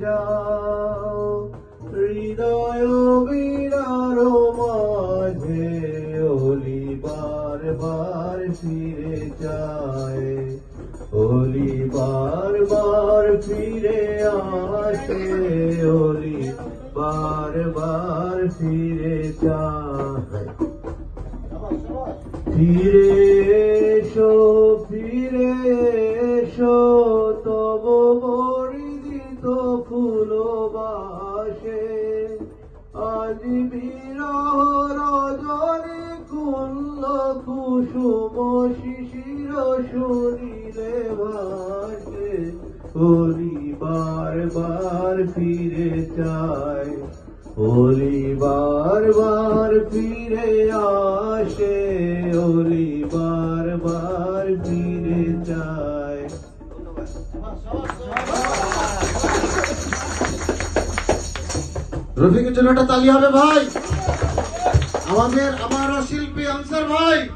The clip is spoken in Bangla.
যাও, হৃদয় বিরার মাঝে ওলি বার বার ফিরে যায়। ওলি বার বার ফিরে আসে ওলি বার বার ফিরে যায়। ফিরে এসো ফিরে এসো তব বিরহ রজনী কুন্দ কুসুম শিশির ভাসে হরি বার ফিরে চায় ওলি বার বার ফিরে আসে ওলি বার বার ফিরে যায় রফিকের জন্য একটা তালি হবে ভাই। আমাদের আমার শিল্পী আনসার ভাই।